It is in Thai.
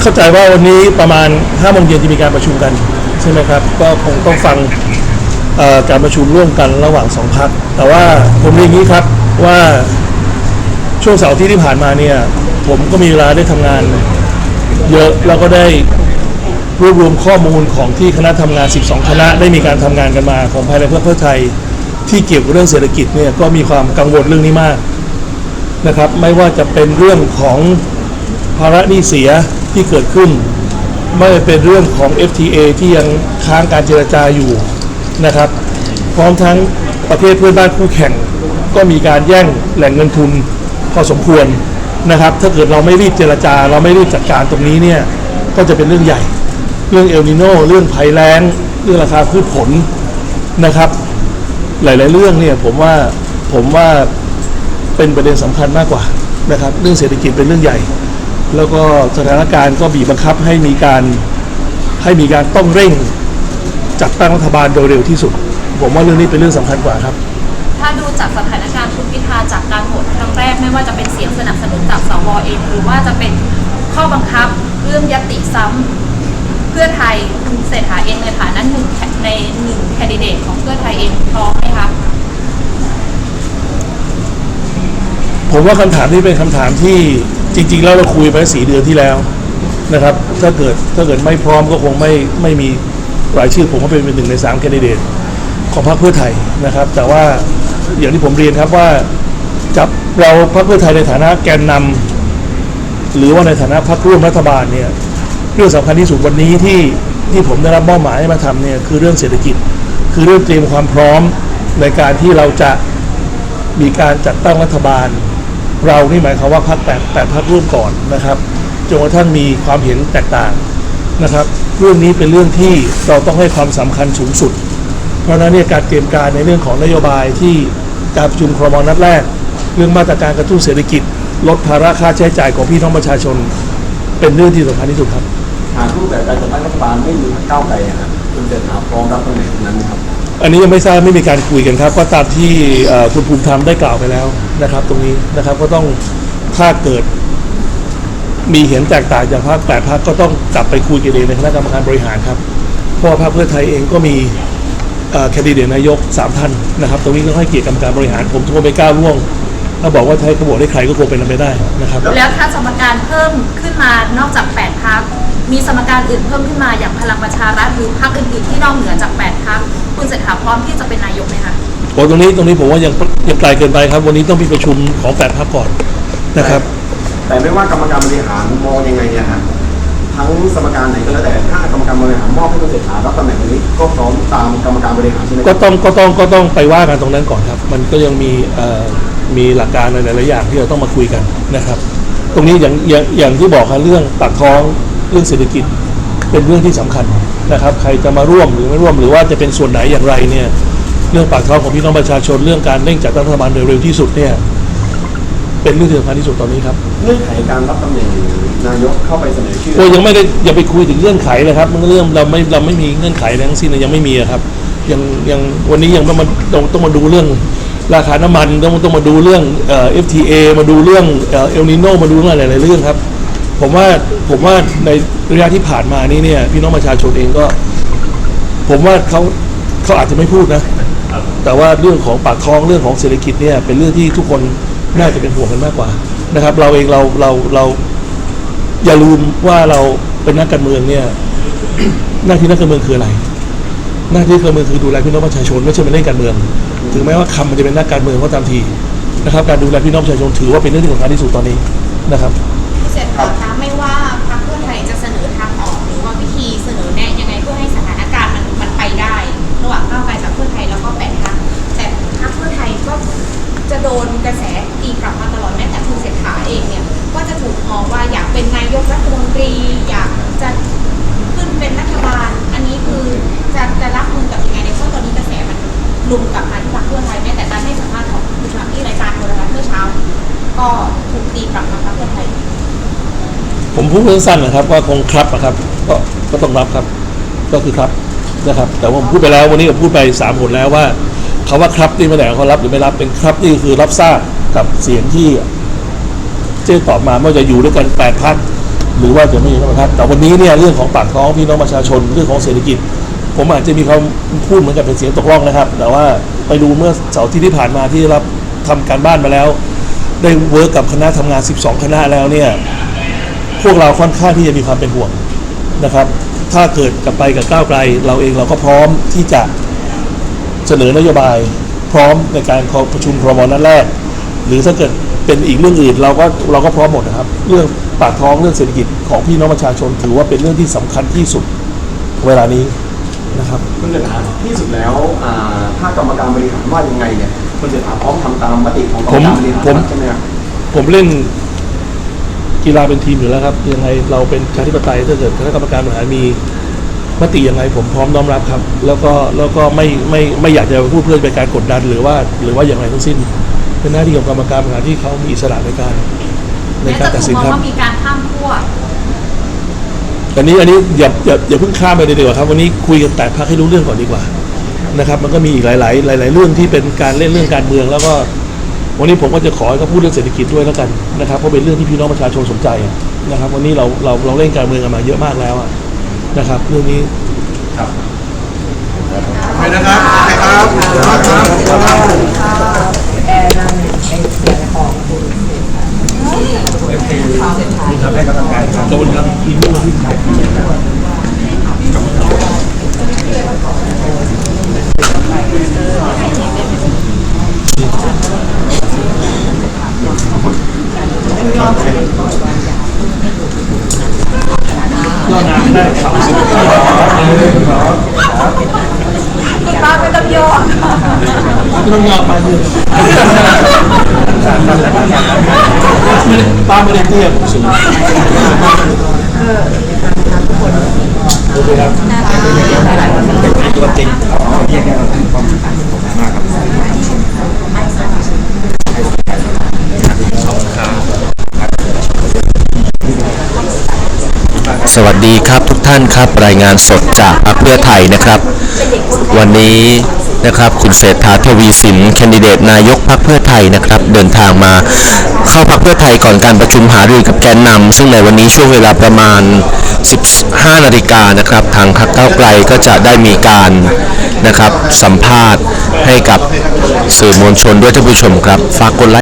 เข้าใจว่าวันนี้ประมาณ5โมงเย็นจะมีการประชุมกันใช่ไหมครับ ก็คงต้องฟังการประชุมร่วมกันระหว่างสองพักแต่ว่าผมเรียนอย่างนี้ครับว่าช่วงเสาร์ที่ที่ผ่านมาเนี่ย ผมก็มีเวลาได้ทำงาน เยอะแล้วก็ได้รวบรวมข้อมูลของที่คณะทำงาน 12 คณะได้มีการทำงานกันมาของภายในเพื่อเพื่อไทยที่เกี่ยวกับเรื่องเศรษฐกิจเนี่ยก็มีความกังวลเรื่องนี้มากนะครับ ไม่ว่าจะเป็นเรื่องของ ภาระหนี้เสียที่เกิดขึ้น ไม่ว่เป็นเรื่องของ FTA ที่ยังค้างการเจรจาอยู่นะครับ พร้อมทั้งประเทศเพื่อนบ้านคู่แข่ง ก็มีการแย่งแหล่งเงินทุนพอสมควรนะครับ ถ้าเกิดเราไม่รีบเจรจา เราไม่รีบจัดการตรงนี้เนี่ยก็จะเป็นเรื่องใหญ่ เรื่องเอลนิโนเรื่องภัยแล้งเรื่องราคาพืชผลนะครับ หลาย ๆ เรื่องเนี่ยผมว่าผมว่าเป็นประเด็นสำคัญมากกว่านะครับ เรื่องเศรษฐกิจเป็นเรื่องใหญ่ แล้วก็สถานการณ์ก็บีบบังคับให้มีการให้มีการต้องเร่งจัดตั้งรัฐบาลโดยเร็วที่สุด ผมว่าเรื่องนี้เป็นเรื่องสำคัญกว่าครับ ถ้าดูจากสถานการณ์คุณพิธาจากการโหวตครั้งแรกไม่ว่าจะเป็นเสียงสนับสนุนจากสวเองหรือว่าจะเป็นข้อบังคับเรื่องยติซ้ำเพื่อไทยคุณเศรษฐาเองในฐานะหนึ่งในหนึ่งแคนดิเดตของเพื่อไทยเองพร้อมไหมคะผมว่าคำถามนี้เป็นคำถามที่ จริง ๆ แล้วเราคุยไปสี่เดือนที่แล้วนะครับ ถ้าเกิดถ้าเกิดไม่พร้อมก็คงไม่ไม่มีรายชื่อผมก็เป็นหนึ่งในสามแคนดิเดตของพรรคเพื่อไทยนะครับ แต่ว่าอย่างที่ผมเรียนครับว่าจับเราพรรคเพื่อไทยในฐานะแกนนำหรือว่าในฐานะพรรคร่วมรัฐบาลเนี่ยเรื่องสำคัญที่สุดวันนี้ที่ที่ผมได้รับมอบหมายให้มาทำเนี่ยคือเรื่องเศรษฐกิจ คือเรื่องเตรียมความพร้อมในการที่เราจะมีการจัดตั้งรัฐบาล เรานี่หมายความว่าพรรคแปดแปดพรรคร่วมก่อนนะครับจนกระทั่งมีความเห็นแตกต่างนะครับ เรื่องนี้เป็นเรื่องที่เราต้องให้ความสำคัญสูงสุด เพราะนั้นเนี่ยการเตรียมการในเรื่องของนโยบายที่การประชุมครมนัดแรก เรื่องมาตรการกระตุ้นเศรษฐกิจ ลดภาระค่าใช้จ่ายของพี่น้องประชาชน เป็นเรื่องที่สำคัญที่สุดครับหากรูปแบบการจัดตั้งรัฐบาลไม่มีพรรคก้าวไกลอะครับคุณเศรษฐาพร้อมรับตำแหน่งนั้นไหมครับ อันนี้ยังไม่ทราบไม่มีการคุยกันครับ ก็ตามที่คุณภูมิธรรมได้กล่าวไปแล้วนะครับ ตรงนี้นะครับก็ต้องถ้าเกิด มีเห็นแตกต่างจากพรรคแปดพรรคก็ต้องกลับไปคุยกันเองในคณะกรรมการบริหารครับเพราะว่าพรรคเพื่อไทยเองก็มีแคนดิเดตนายกสามท่านนะครับ ตรงนี้ต้องให้เกียรติกรรมการบริหารผมคงไปก้าวล่วงถ้าบอกว่าไทยขบวนได้ใครก็คงเป็นไปไม่ได้นะครับ แล้วถ้าสมการเพิ่มขึ้นมานอกจาก8พัก มีสมการอื่นเพิ่มขึ้นมาอย่างพลังประชารัฐหรือพรรคอื่นๆที่นอกเหนือจาก8พักคุณเศรษฐาพร้อมที่จะเป็นนายกไหมคะโอ้ตรงนี้ตรงนี้ผมว่ายังยังไกลเกินไปครับ วันนี้ต้องมีประชุมของแปดพรรคก่อนนะครับ แต่ไม่ว่ากรรมการบริหารมองยังไงเนี่ยฮะทั้งสมการไหนก็แล้วแต่ถ้ากรรมการบริหารมอบให้คุณเศรษฐารับตำแหน่งนี้ก็พร้อมตามกรรมการบริหารใช่ไหมคก็รับต้องก็ต้องก็ต้องไปว่ากันตรงนั้นก่อนครับ มันก็ยังมีเอ่อมีหลักการในหลายๆอย่างที่เราต้องมาคุยกันนะครับ ตรงนี้อย่างอย่างอย่างที่บอกครับเรื่องปากท้อง เรื่องเศรษฐกิจเป็นเรื่องที่สำคัญนะครับ ใครจะมาร่วมหรือไม่ร่วมหรือว่าจะเป็นส่วนไหนอย่างไรเนี่ยเรื่องปากท้องของพี่น้องประชาชนเรื่องการเร่งจัดตั้งรัฐบาลโดยเร็วที่สุดเนี่ยเป็นเรื่องที่สำคัญที่สุดตอนนี้ครับเงื่อนไขการรับตำแหน่งนายกเข้าไปเสนอชื่อโอ้ยังไม่ได้อย่าไปคุยถึงเงื่อนไขเลยครับมันเรื่องเราไม่เราไม่มีเงื่อนไขอะไรทั้งสิ้นเลยยังไม่มีอะครับยังยังวันนี้ยังต้องมาต้องต้องมาดูเรื่องราคาน้ำมันต้องต้องมาดูเรื่องเอ่อ FTA มาดูเรื่องเอ่อเอลนิโนมาดูเรื่องอะไรหลายๆเรื่องครับ ผมว่าผมว่าในระยะที่ผ่านมานี้เนี่ย พี่น้องประชาชนเองก็ ผมว่าเขาเขาอาจจะไม่พูดนะ แต่ว่าเรื่องของปากท้องเรื่องของเศรษฐกิจเนี่ย เป็นเรื่องที่ทุกคนน่าจะเป็นห่วงกันมากกว่านะครับ เราเองเราเราเราอย่าลืมว่าเราเป็นนักการเมืองเนี่ย หน้าที่นักการเมืองคืออะไร หน้าที่การเมืองคือดูแลพี่น้องประชาชนไม่ใช่มาเล่นการเมือง ถึงแม้ว่าคำมันจะเป็นนักการเมืองก็ตามทีนะครับ การดูแลพี่น้องประชาชนถือว่าเป็นเรื่องที่สำคัญที่สุดตอนนี้นะครับ ลุมกลับมาที่พรรคเพื่อไทยแม้แต่การให้สัมภาษณ์ของคุณชาที่รายการโทรทัศน์เมื่อเช้า ก็ถูกตีกลับมาพรรคเพื่อไทย ผมพูดสั้นๆนะครับ ว่าคงครับนะครับ ก็ก็ต้องรับครับ ก็คือครับนะครับ แต่ว่าผมพูดไปแล้ววันนี้ผมพูดไปสามผลแล้วว่าคาว่าครับนี่ไม่ได้หมารับหรือไม่รับเป็นครับนี่คือรับทราบกับเสียงที่เจ๊ตอบมาว่าจะอยู่ด้วยกันแปดพักหรือว่าจะไม่มีข้อบังคับแต่วันนี้เนี่ยเรื่องของปากท้องพี่น้องประชาชนเรื่องของเศรษฐกิจ ผมอาจจะมีคำพูดเหมือนกับเป็นเสียงตกล่องนะครับ แต่ว่าไปดูเมื่อเสาร์ที่ที่ผ่านมาที่รับทำการบ้านมาแล้ว ได้เวิร์กกับคณะทำงาน 12 คณะแล้วเนี่ยพวกเราค่อนข้างที่จะมีความเป็นห่วงนะครับ ถ้าเกิดกลับไปกับก้าวไกล เราเองเราก็พร้อมที่จะเสนอนโยบาย พร้อมในการขอประชุมครมนัดแรก หรือถ้าเกิดเป็นอีกเรื่องอื่นเราก็เราก็พร้อมหมดนะครับ เรื่องปากท้องเรื่องเศรษฐกิจของพี่น้องประชาชนถือว่าเป็นเรื่องที่สำคัญที่สุดเวลานี้ นะครับคุณเศรษฐาที่สุดแล้วอ่าถ้ากรรมการบริหารว่ายังไงเนี่ยคุณเศรษฐาพร้อมทำตามมติของกรรมการบริหารผม ใช่ไหมครับผมเล่นกีฬาเป็นทีมอยู่แล้วครับยังไงเราเป็นประชาธิปไตยถ้าเกิดคณะกรรมการบริหารมีมติยังไงผมพร้อมน้อมรับครับ แล้วก็แล้วก็ไม่ไม่ไม่อยากจะพูดเพื่อเป็นการกดดันหรือว่าหรือว่าอย่างไรทั้งสิ้น เป็นหน้าที่ของกรรมการบริหารที่เขามีอิสระในการในแม้การจะตัดถูสิกนมองครับ ว่ามีการข้ามขั้ว อันนี้อันนี้อย่าอย่าอย่าเพิ่งข้ามไปเลยดีกว่าครับ วันนี้คุยกันแต่พักให้รู้เรื่องก่อนดีกว่านะครับมันก็มีอีกหลาย ๆ หลาย ๆ เรื่องที่เป็นการเล่นเรื่องการเมือง แล้วก็วันนี้ผมก็จะขอให้เขาพูดเรื่องเศรษฐกิจด้วยแล้วกันนะครับเพราะเป็นเรื่องที่พี่น้องประชาชนสนใจนะครับ วันนี้เราเราเราเล่นการเมืองกันมาเยอะมากแล้วอะนะครับ เรื่องนี้ไปนะครับครับ ขอบคุณครับทีมนู้นที่ป้าไม่ต้องยอมไม่ต้องยอมมาเลย ป้าไม่ได้เตี้ยผมสูงโอเคครับตัวจริงเรียกได้มากครับสวัสดีครับทุกท่านครับรายงานสดจากพรรคเพื่อไทยนะครับ วันนี้นะครับคุณเศรษฐาทวีสินแคนดิเดตนายกพรรคเพื่อไทยนะครับ เดินทางมา เข้าพักเพื่อไทยก่อนการประชุมหารือกับแกนนำซึ่งในวันนี้ช่วงเวลาประมาณ 15 นาฬิกานะครับ ทางพักเก้าไกลก็จะได้มีการนะครับสัมภาษณ์ให้กับสื่อมวลชนด้วยท่านผู้ชมครับฝากกดไลค์